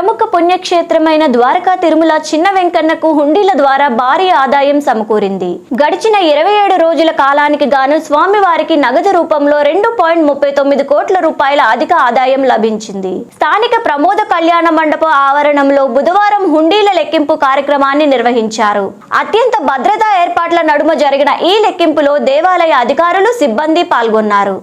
ప్రముఖ పుణ్యక్షేత్రమైన ద్వారకా తిరుమల చిన్న వెంకన్నకు హుండీల ద్వారా భారీ ఆదాయం సమకూరింది. గడిచిన ఇరవై ఏడు రోజుల కాలానికి గాను స్వామివారికి నగదు రూపంలో రెండు పాయింట్ ముప్పై తొమ్మిది కోట్ల రూపాయల అధిక ఆదాయం లభించింది. స్థానిక ప్రమోద కళ్యాణ మండప ఆవరణంలో బుధవారం హుండీల లెక్కింపు కార్యక్రమాన్ని నిర్వహించారు. అత్యంత భద్రతా ఏర్పాట్ల నడుమ జరిగిన ఈ లెక్కింపులో దేవాలయ అధికారులు సిబ్బంది పాల్గొన్నారు.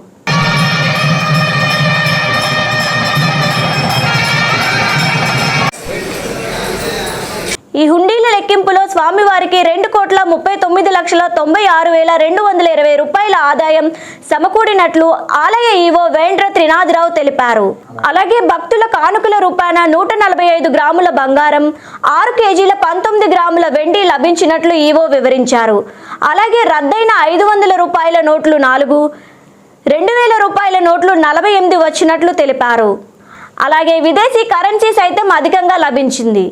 ఈ హుండీల లెక్కింపులో స్వామివారికి రెండు కోట్ల ముప్పై తొమ్మిది లక్షల తొంభై ఆరు వేల రెండు వందల ఇరవై రూపాయల ఆదాయం సమకూడినట్లు ఆలయ ఈవో వేంద్ర త్రినాథరావు తెలిపారు. అలాగే భక్తుల కానుకల రూపాన నూట నలభై ఐదు గ్రాముల బంగారం ఆరు కేజీల పంతొమ్మిది గ్రాముల వెండి లభించినట్లు ఈవో వివరించారు. అలాగే రద్దయిన ఐదు వందల రూపాయల నోట్లు నాలుగు రెండు వేల రూపాయల నోట్లు నలభై ఎనిమిది వచ్చినట్లు తెలిపారు. అలాగే విదేశీ కరెన్సీ సైతం అధికంగా లభించింది.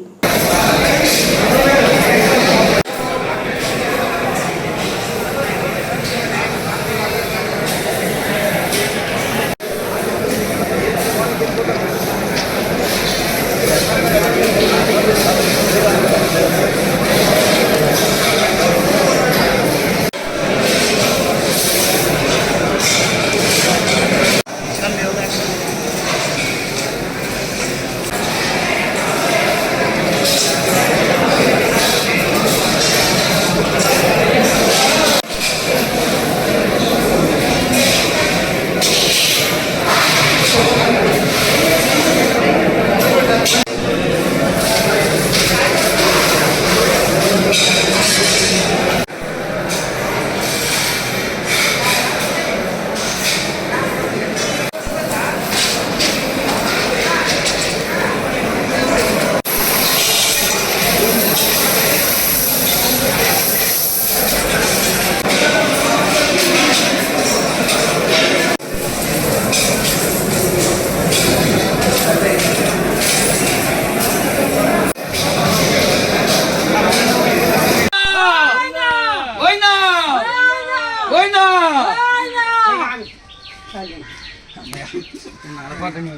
நடப்பாட்டங்க